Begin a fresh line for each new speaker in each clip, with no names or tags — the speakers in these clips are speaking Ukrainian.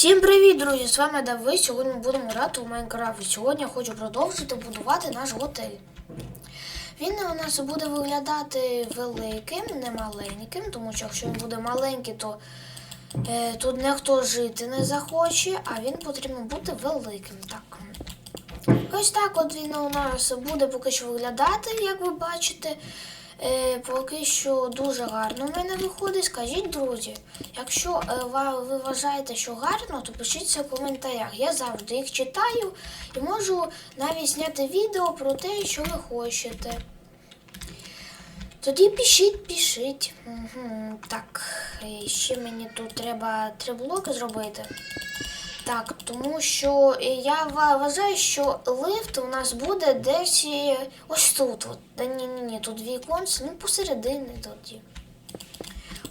Всім привіт, друзі! З вами Давид. Сьогодні ми будемо грати у Майнкрафт. Сьогодні я хочу продовжити будувати наш готель. Він у нас буде виглядати великим, не маленьким, тому що якщо він буде маленький, то е, тут ніхто жити не захоче, а він потрібно бути великим. Так. Ось так от він у нас буде поки що виглядати, як ви бачите. Е, поки що дуже гарно в мене виходить. Скажіть, друзі, якщо е, ви вважаєте, що гарно, то пишіть це в коментарях. Я завжди їх читаю і можу навіть зняти відео про те, що ви хочете. Тоді пишіть, пишіть. Угу, так, ще мені тут треба три блоки зробити. Так, тому що е, я вважаю, що лифт у нас буде десь е, ось тут. От. Та ні, ні, ні, тут віконце, ну посередині тоді.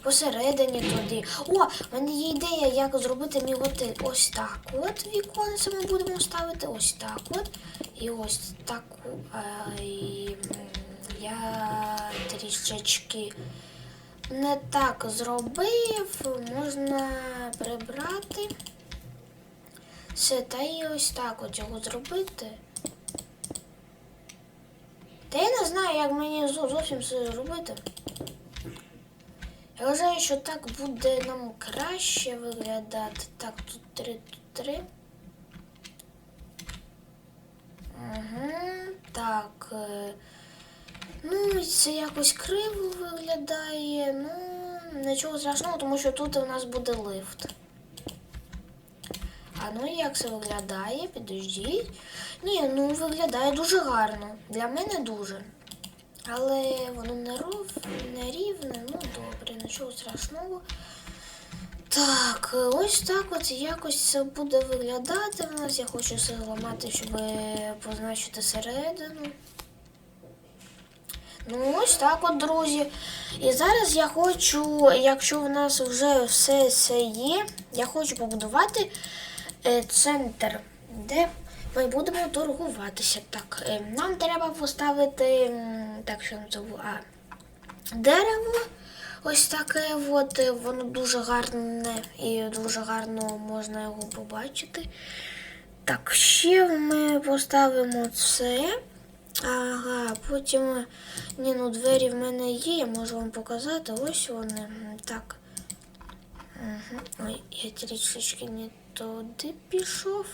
Посередині тоді. О, в мене є ідея, як зробити мій готель. Ось так. От віконце ми будемо ставити ось так. От. І ось таку. А, і, я трішечки не так зробив. Можна прибрати. Все, та і ось так от його зробити. Та я не знаю, як мені зовсім все зробити. Я вважаю, що так буде нам краще виглядати. Так, тут три, тут три. Угу, так. е, Ну, це якось криво виглядає. Ну, нічого страшного, тому що тут у нас буде лифт. А ну як це виглядає? Підождіть. Ні, ну виглядає дуже гарно. Для мене дуже. Але воно не ров, не рівне, ну добре, нічого страшного. Так, ось так от якось це буде виглядати в нас. Я хочу все зламати, щоб позначити середину. Ну, ось так от, друзі. І зараз я хочу, якщо в нас вже все це є, я хочу побудувати центр, де ми будемо торгуватися. Так, е, нам треба поставити так, що це а, дерево. Ось таке от, е, воно дуже гарне і дуже гарно можна його побачити. Так, ще ми поставимо це. Ага, потім. Ні, ну двері в мене є, я можу вам показати. Ось вони. Так. Угу. Ой, я трішечки не туди пішов.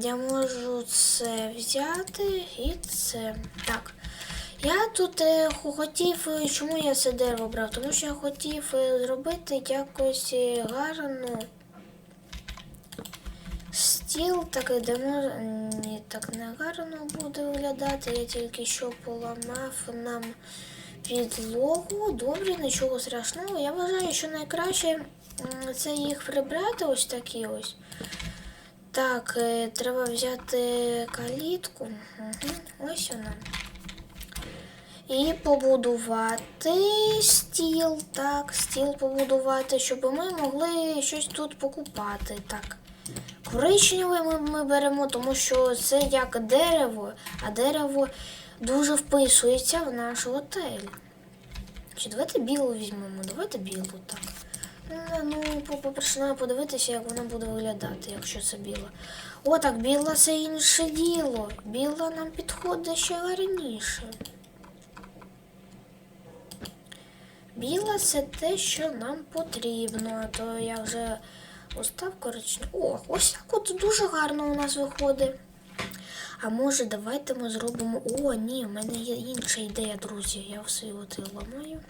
Я можу це взяти і це. Так. Я тут е, хотів, е, чому я це дерево брав? Тому що я хотів е, зробити якось гарно стіл такий, де можна. Ні, так не гарно буде виглядати. Я тільки що поламав нам підлогу. Добре, нічого страшного. Я вважаю, що найкраще це їх прибрати ось такі ось. Так, е, треба взяти калітку. Угу, ось вона. І побудувати стіл. Так, стіл побудувати, щоб ми могли щось тут покупати. Так. Коричневий ми, ми беремо, тому що це як дерево, а дерево дуже вписується в наш готель. Чи давайте білу візьмемо, давайте білу, так. Ну, Ну, по- подивитися, як вона буде виглядати, якщо це біла. О, так, біла це інше діло. Біла нам підходить ще гарніше. Біла це те, що нам потрібно. А то я вже остав коричневий. О, ось так от дуже гарно у нас виходить. А може, давайте ми зробимо. О, ні, в мене є інша ідея, друзі. Я все і ламаю.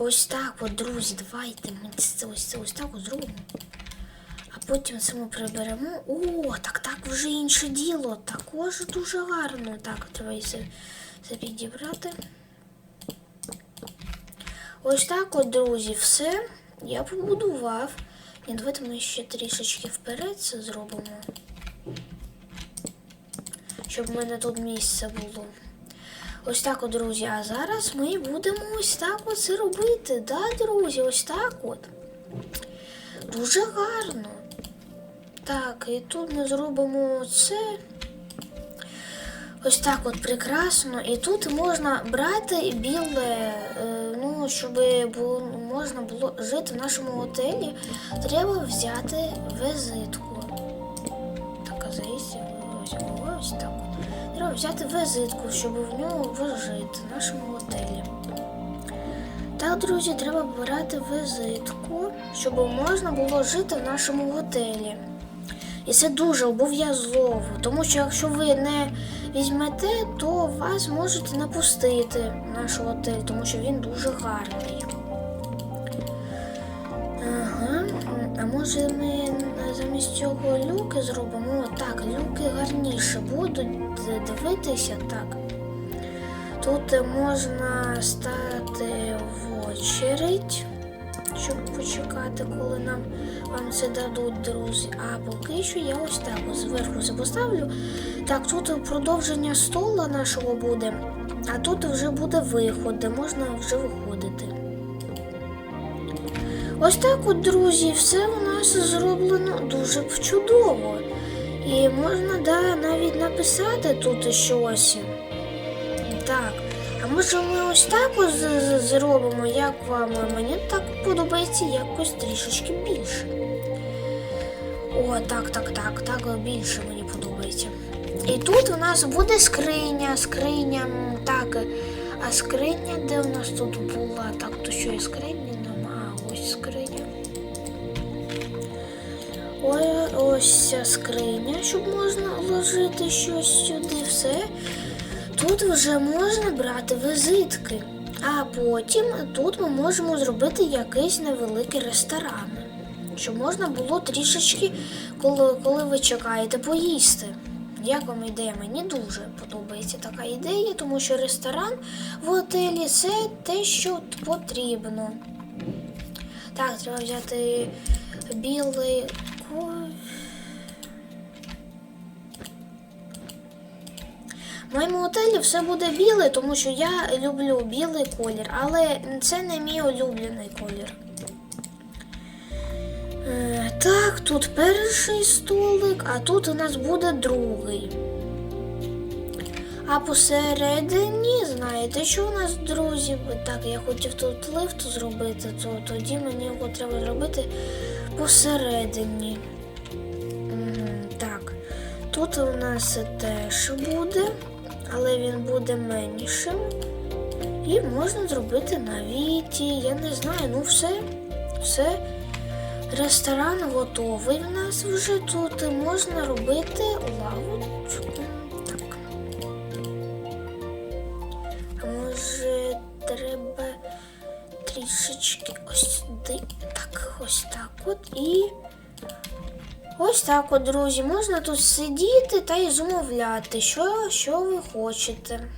Ось так от, друзі, давайте ми це ось це ось так от зробимо. А потім ми приберемо. О, так так вже інше діло. Також дуже гарно. Так, треба і це, це підібрати. Ось так от, друзі, все. Я побудував. І давайте ми ще трішечки вперед це зробимо. Щоб в мене тут місце було. Ось так от, друзі. А зараз ми будемо ось так от це робити. Да, друзі, ось так от. Дуже гарно. Так, і тут ми зробимо це. Ось так от прекрасно. І тут можна брати біле, е, ну, щоб можна було жити в нашому готелі, треба взяти визитку. Так, а ось, ось так. от. Треба взяти визитку, щоб в нього жити в нашому готелі. Так, друзі, треба брати визитку, щоб можна було жити в нашому готелі. І це дуже обов'язково, тому що якщо ви не візьмете, то вас можуть не пустити в наш готель, тому що він дуже гарний. Ага, а може ми замість цього люки зробимо? Так, люки гарніше будуть дивитися так. Тут можна стати в очередь, щоб почекати, коли нам вам це дадуть, друзі. А поки що я ось так зверху це поставлю. Так, тут продовження стола нашого буде, а тут вже буде виход, де можна вже виходити. Ось так от, друзі, все у нас зроблено дуже чудово. І можна да, навіть написати тут щось. Так. А може ми ось так зробимо, як вам? Мені так подобається якось трішечки більше. О, так, так, так, так більше мені подобається. І тут у нас буде скриня, скриня, так. А скриня, де у нас тут була? Так, то що і скрині ось ця скриня, щоб можна вложити щось сюди, все. Тут вже можна брати визитки, а потім тут ми можемо зробити якийсь невеликий ресторан, щоб можна було трішечки, коли, коли ви чекаєте, поїсти. Як вам ідея? Мені дуже подобається така ідея, тому що ресторан в готелі це те, що потрібно. Так, треба взяти білий ко- В моєму готелі все буде біле, тому що я люблю білий колір, але це не мій улюблений колір. Е, так, тут перший столик, а тут у нас буде другий. А посередині, знаєте, що у нас, друзі? Так, я хотів тут лифт зробити, то тоді мені його треба зробити посередині. Так, тут у нас теж буде, але він буде меншим. І можна зробити навіть, я не знаю, ну все, все. Ресторан готовий в нас вже тут. Можна робити лавочку. Так. А може треба трішечки ось сюди. Так, ось так от і. Ось так от, друзі, можна тут сидіти та й замовляти, що, що ви хочете.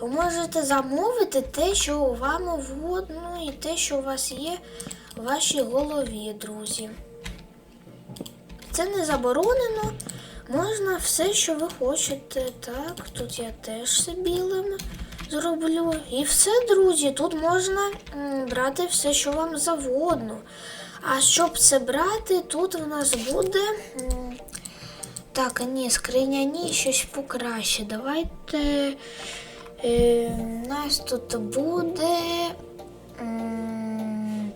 Ви можете замовити те, що вам угодно, і те, що у вас є в вашій голові, друзі. Це не заборонено. Можна все, що ви хочете. Так, тут я теж все білим зроблю. І все, друзі, тут можна брати все, що вам завгодно. А щоб це брати, тут у нас буде. Так, ні, скриня ні, щось покраще. Давайте. Е, у нас тут буде.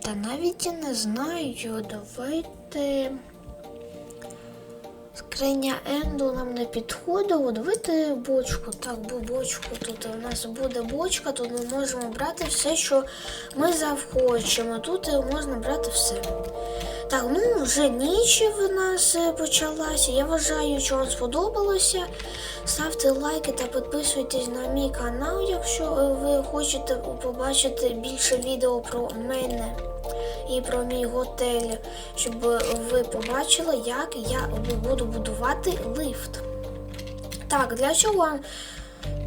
Та навіть я не знаю. Давайте. Скриня Енду нам не підходило. Давайте бочку. Так, бо бочку тут у нас буде бочка, тут ми можемо брати все, що ми захочемо. Тут можна брати все. Так, ну вже ніч в нас почалася. Я вважаю, що вам сподобалося. Ставте лайки та підписуйтесь на мій канал, якщо ви хочете побачити більше відео про мене і про мій готель, щоб ви побачили, як я буду будувати лифт. Так, для чого вам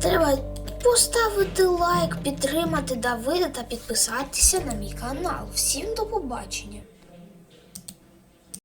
треба поставити лайк, підтримати Давида та підписатися на мій канал. Всім до побачення!